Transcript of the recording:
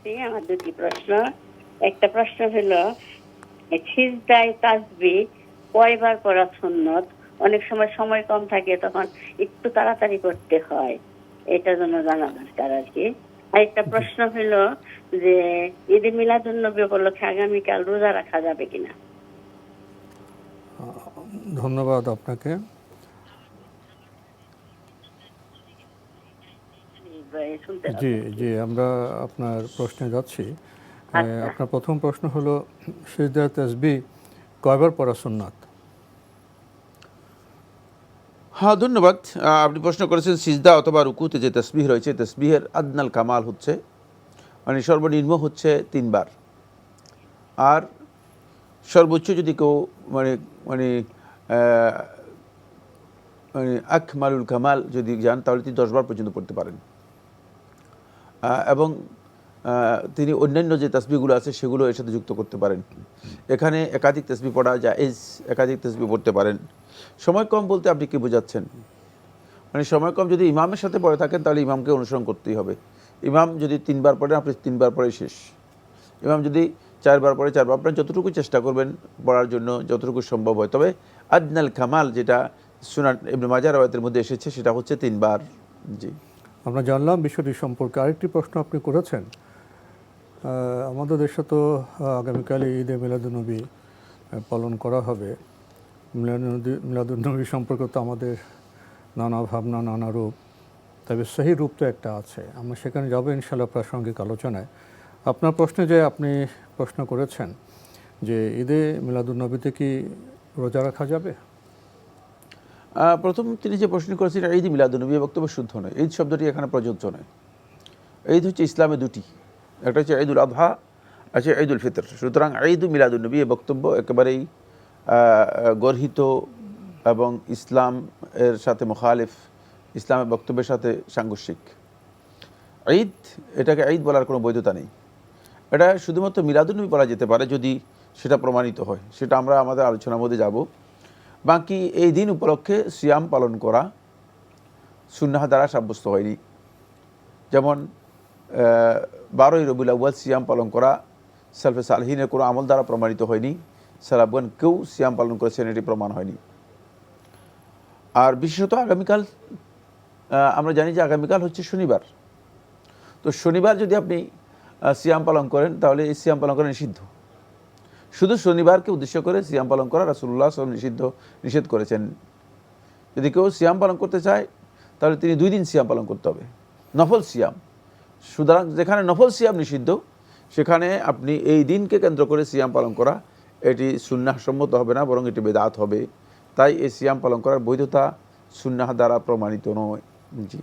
করছি আমার দুটি প্রশ্ন। একটা প্রশ্ন হলো সিজদায় তাসবি কয়বার পড়া সুন্নত? অনেক সময় সময় কম থাকে, তখন একটু তাড়াতাড়ি করতে হয়। এটা জন্য জানা দরকার আর কি। আরেকটা প্রশ্ন হলো যে, ঈদে মিলাদুন নবী উপলক্ষে আগামীকাল রোজা রাখা যাবে কিনা? ধন্যবাদ আপনাকে। শুনতে জি জি আমরা আপনার প্রশ্নে যাচ্ছি। আচ্ছা। আপনার প্রথম প্রশ্ন হলো সিজদা তসবি কয়বার পড়া সুন্নাত? হ্যাঁ ধন্যবাদ। আপনি প্রশ্ন করেছেন সিজদা অথবা রুকুতে যে তসবিহ রয়েছে তসবিহের আদনাল কামাল হচ্ছে মানে সর্বনিম্ন হচ্ছে তিনবার। আর সর্বোচ্চ যদি কেউ মানে মানে আহ, মানে আকমালুল কামাল যদি যান তাহলে তিনি দশবার পর্যন্ত পড়তে পারেন। এবং তিনি অন্যান্য যে তসবিগুলো আছে সেগুলো এর সাথে যুক্ত করতে পারেন। এখানে একাধিক তসবি পড়া জায়েজ একাধিক তসবি পড়তে পারেন। সময় কম বলতে আপনি কি বোঝাচ্ছেন? মানে সময় কম যদি ইমামের সাথে পড়ে থাকেন, তাহলে ইমামকে অনুসরণ করতেই হবে। ইমাম যদি তিনবার পড়েন, আপনি তিনবার পরে শেষ। ইমাম যদি চারবার পরে চারবার আপনার যতটুকু চেষ্টা করবেন পড়ার জন্য, যতটুকু সম্ভব হয়। তবে আদনাল কামাল যেটা সুনান ইবনে মাজার রাওয়াতের মধ্যে এসেছে, সেটা হচ্ছে তিনবার। জি। আমরা জানলাম বিষয়টি সম্পর্কে আরেকটি প্রশ্ন আপনি করেছেন। আমাদের দেশে তো আহ, আগামীকাল ঈদে মিলাদুলনবী পালন করা হবে। মিলাদুনবী- মিলাদুলনবী সম্পর্কে তো আমাদের নানা ভাবনা নানা রূপ তবে সেই রূপ তো একটা আছে। আমরা সেখানে যাব ইনশাল্লাহ প্রাসঙ্গিক আলোচনায়। আপনার প্রশ্নে যে আপনি প্রশ্ন করেছেন যে ঈদে মিলাদুলনবীতে কি রোজা রাখা যাবে? প্রথম তিনি যে প্রশ্ন করেছেন ঈদ মিলাদুনবী এ বক্তব্য শুদ্ধ নয়। ঈদ শব্দটি এখানে প্রযোজ্য নয়। ঈদ হচ্ছে ইসলামে দুটি। একটা হচ্ছে ঈদুল আজহা আছে ঈদুল ফিতর। সুতরাং ঈদ মিলাদুলনবী এ বক্তব্য একেবারেই গর্হিত এবং ইসলাম এর সাথে মুখালিফ, ইসলামের বক্তব্যের সাথে সাংঘর্ষিক। ঈদ, এটাকে ঈদ বলার কোনো বৈধতা নেই। এটা শুধুমাত্র মিলাদুলনবী বলা যেতে পারে যদি সেটা প্রমাণিত হয়। সেটা আমরা আমাদের আলোচনার মধ্যে যাব। বাকি এই দিন উপলক্ষে সিয়াম পালন করা সুন্নাহ দ্বারা সাব্যস্ত হয়নি। যেমন বারোই রবিউল আউ্বাল সিয়াম পালন করা সালফে সালহিনের কোনো আমল দ্বারা প্রমাণিত হয়নি। সালাবগান কেউ সিয়াম পালন করেছেন, এটি প্রমাণ হয়নি। আর বিশেষত আগামীকাল আমরা জানি যে আগামীকাল হচ্ছে শনিবার। তো শনিবার যদি আপনি সিয়াম পালন করেন, তাহলে এই সিয়াম পালন করা নিষিদ্ধ। শুধু শনিবারকে উদ্দেশ্য করে সিয়াম পালন করা রাসুল্লাহ সাল্লাম নিষিদ্ধ, নিষেধ করেছেন। যদি কেউ সিয়াম পালন করতে চায়, তাহলে তিনি দুই দিন সিয়াম পালন করতে হবে। নফল সিয়াম। সুতরাং যেখানে নফল সিয়াম নিষিদ্ধ, সেখানে আপনি এই দিনকে কেন্দ্র করে সিয়াম পালন করা, এটি সুন্নাহ সম্মত হবে না, বরং এটি বেদাত হবে। তাই এই সিয়াম পালন করার বৈধতা সুন্নাহ দ্বারা প্রমাণিত নয়। জি।